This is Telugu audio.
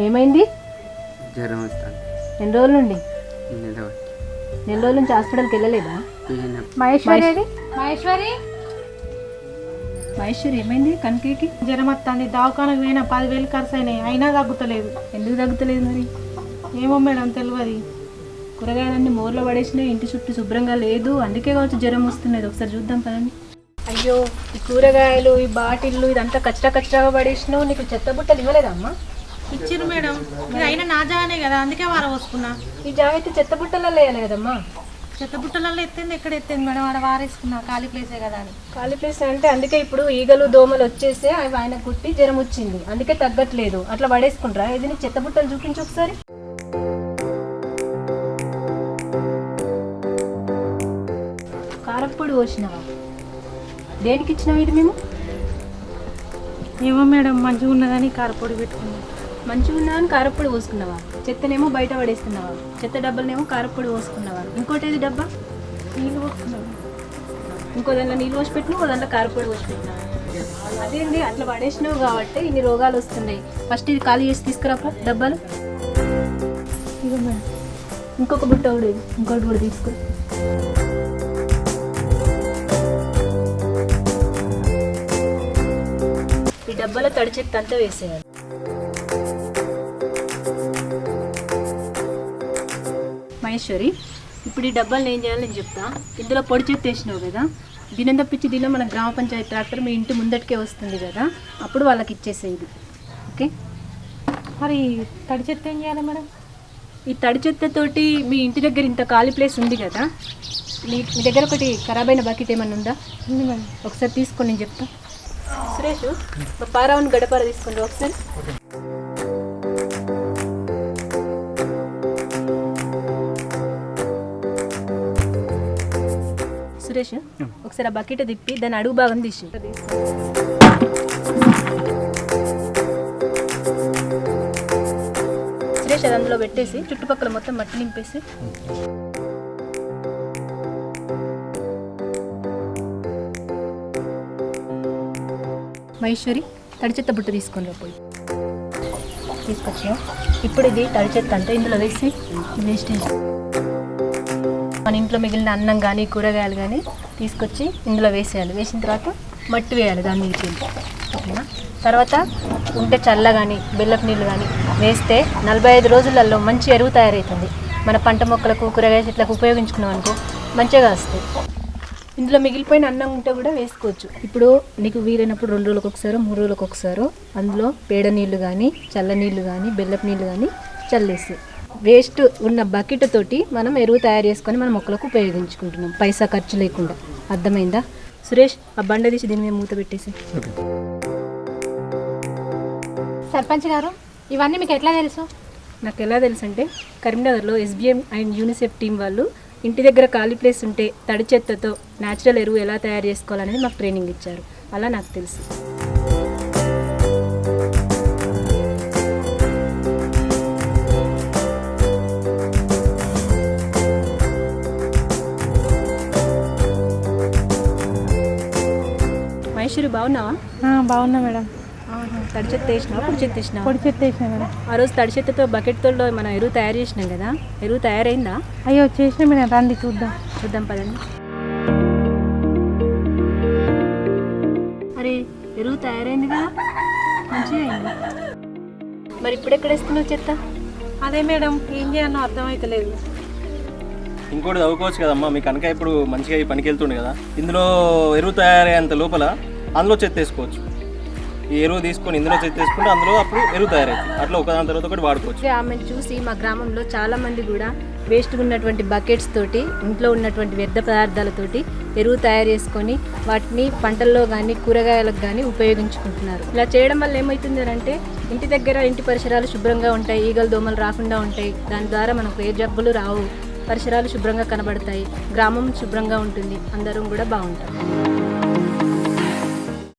ఏమైంది? జ్వరం వస్తాను ఎన్ని రోజుల నుండి? నెల రోజుల. నుంచి హాస్పిటల్కి వెళ్ళలేదా? మహేశ్వరి ఏది? మహేశ్వరి? మహేశ్వరి ఏమైంది? కనకేకి? జ్వరం వస్తుంది. దవాఖానకు పోయినా పదివేలు ఖర్చు అయినాయి అయినా తగ్గుతలేదు. ఎందుకు తగ్గుతలేదు మరి? ఏమో మేడం తెలియదు కూరగాయలన్నీ మోర్లో పడేసినాయి. ఇంటి చుట్టూ శుభ్రంగా లేదు. అందుకే కావచ్చు జ్వరం వస్తున్నది. ఒకసారి చూద్దాం పదండి. అయ్యో ఈ కూరగాయలు ఈ బాటిల్లు ఇదంతా కచ్చరా కచ్చరాగా పడేసినావు. నీకు చెత్త బుట్టలు ఇవ్వలేదమ్మా ఇచ్చిర్రు మేడం. ఇది అయినా నా జానే కదా అందుకే వార పోసుకున్నా. ఈ జాగ్రత్త చెత్త బుట్టలలో వేయాలి కదమ్మా? చెత్త బుట్టలలో ఎత్తింది ఎక్కడ ఎత్తింది మేడం? ఆడ వారేసుకున్నా ఖాళీ ప్లేసే కదా అని. ఖాళీ ప్లేస్ అంటే అందుకే ఇప్పుడు ఈగలు దోమలు వచ్చేసి అవి ఆయన కుట్టి జ్వరం వచ్చింది. అందుకే తగ్గట్లేదు. అట్లా పడేసుకుంటారా? ఇది నీ చెత్త బుట్టలు చూపించు ఒకసారి. కారప్పొడి పోసినావా? దేనికి ఇచ్చినావు ఇది మేము? ఏమో మేడం మంచిగా ఉన్నదని కారపొడి పెట్టుకున్నా. మంచిగా ఉన్నావని కారప్పొడి పోసుకున్నావా? చెత్తనేమో బయట పడేస్తున్నావా చెత్త డబ్బాలనేమో కారప్పొడి పోసుకున్నావా? ఇంకోటి ఏది డబ్బా? నీళ్ళు పోసుకున్నాను. ఇంకో దాంట్లో నీళ్ళు పోసి పెట్టినా ఇంకో దాంట్లో కారపొడి పోసి పెట్టినా? అదేంటి అట్లా పడేసినావు కాబట్టి ఇన్ని రోగాలు వస్తున్నాయి. ఫస్ట్ ఇది ఖాళీ చేసి తీసుకురాపా డబ్బాలు? ఇంకొక బుట్ట కూడా. ఇంకోటి కూడా తీసుకో. ఈ డబ్బాలో తడి చెత్త అంతా వేసేయాలి. మహేశ్వరి. ఇప్పుడు ఈ డబ్బాలు ఏం చేయాలో నేను చెప్తా. ఇందులో పొడి చెత్త వేసినావు కదా దీని తప్పించి దీనిలో మన గ్రామ పంచాయతీ ట్రాక్టర్ మీ ఇంటి ముందటికే వస్తుంది కదా అప్పుడు వాళ్ళకి ఇచ్చేసేది ఓకే? మరి తడి చెత్త ఏం చేయాలి మేడం? ఈ తడి చెత్తతోటి మీ ఇంటి దగ్గర ఇంత ఖాళీ ప్లేస్ ఉంది కదా మీ మీ దగ్గర ఒకటి ఖరాబ్ అయిన బకెట్ ఏమన్నా ఉందా? ఉంది మేడం. ఒకసారి తీసుకొని నేను చెప్తా. సురేష్ పారావుని గడపార తీసుకొని రా ఒకసారి. సురేష్ ఒకసారి ఆ బకెట్ తిప్పి దాని అడుగు భాగం తీసి. సురేష్ అది అందులో పెట్టేసి చుట్టుపక్కల మొత్తం మట్టి నింపేసి. మహేశ్వరి తడి చెత్త బుట్ట తీసుకొని పోయి. తీసుకొచ్చాం. ఇప్పుడు ఇది తడి చెత్త అంతా ఇందులో వేసి వేస్టేజ్ మన ఇంట్లో మిగిలిన అన్నం కానీ కూరగాయలు కానీ తీసుకొచ్చి ఇందులో వేసేయాలి. వేసిన తర్వాత మట్టి వేయాలి దాని మీద ఓకేనా? తర్వాత ఉంటే చల్ల కానీ బెల్లపు నీళ్ళు కానీ వేస్తే నలభై ఐదు రోజులలో మంచి ఎరువు తయారవుతుంది మన పంట మొక్కలకు కూరగాయ చెట్లకు ఉపయోగించుకున్నాం అనుకో మంచిగా వస్తాయి. ఇందులో మిగిలిపోయిన అన్నం ఉంటే కూడా వేసుకోవచ్చు. ఇప్పుడు నీకు వీలైనప్పుడు రెండు రోజులకు ఒకసారి మూడు రోజులకు ఒకసారి అందులో పేడ నీళ్ళు కానీ చల్ల నీళ్ళు కానీ బెల్లపు నీళ్ళు కానీ చల్లేసి వేస్ట్ ఉన్న బకెట్ తోటి మనం ఎరువు తయారు చేసుకొని మన మొక్కలకు ఉపయోగించుకుంటున్నాం. పైసా ఖర్చు లేకుండా. అర్థమైందా? సురేష్ ఆ బండ తీసి దీని మీద మూత పెట్టేసి. సర్పంచ్ గారు ఇవన్నీ మీకు ఎట్లా తెలుసు? నాకు ఎలా తెలుసు అంటే కరీంనగర్లో ఎస్బీఎం అండ్ యూనిసెఫ్ టీం వాళ్ళు ఇంటి దగ్గర ఖాళీ ప్లేస్ ఉంటే తడి చెత్తతో న్యాచురల్ ఎరువు ఎలా తయారు చేసుకోవాలనేది మాకు ట్రైనింగ్ ఇచ్చారు. అలా నాకు తెలుసు. మహేశ్వరి బాగున్నావా? బాగున్నా మేడం. తడి చెత్త వేసినావా? పొడి చెత్త వేసినావా? పొడి చెత్త వేసిన మేడం. ఆ రోజు తడి చెత్తతో బకెట్తో మనం ఎరువు తయారు చేసినాం కదా ఎరువు తయారైందా? అయ్యో చేసిన మేడం రండి చూద్దాం. చూద్దాం పదండి. అరే ఎరువు తయారైంది కదా మంచిగా అయింది. మరి ఇప్పుడు ఎక్కడ వేస్తున్నావు చెత్త? అదే మేడం ఏం చేయాలో అర్థమైతలేదు. ఇంకోటి చదువుకోవచ్చు కదమ్మా మీ కనుక ఇప్పుడు మంచిగా ఈ పనికి వెళ్తుండే కదా. ఇందులో ఎరువు తయారయ్యేంత లోపల అందులో చెత్త వేసుకోవచ్చు. ఈ ఎరువు తీసుకొని ఇందులో చెత్త వేసుకుంటే అందులో అప్పుడు ఎరువు తయారైంది అట్లా ఒకదాని తర్వాత ఒకటి వాడుకోవచ్చు. ఆమెను చూసి మా గ్రామంలో చాలా మంది కూడా వేస్ట్ ఉన్నటువంటి బకెట్స్ తోటి ఇంట్లో ఉన్నటువంటి వ్యర్థ పదార్థాలతోటి ఎరువు తయారు చేసుకొని వాటిని పంటల్లో కానీ కూరగాయలకు కానీ ఉపయోగించుకుంటున్నారు. ఇలా చేయడం వల్ల ఏమవుతుంది అంటే ఇంటి దగ్గర ఇంటి పరిసరాలు శుభ్రంగా ఉంటాయి ఈగలు దోమలు రాకుండా ఉంటాయి. దాని ద్వారా మనకు ఏ జబ్బులు రావు. పరిసరాలు శుభ్రంగా కనబడతాయి. గ్రామం శుభ్రంగా ఉంటుంది. అందరం కూడా బాగుంటాం.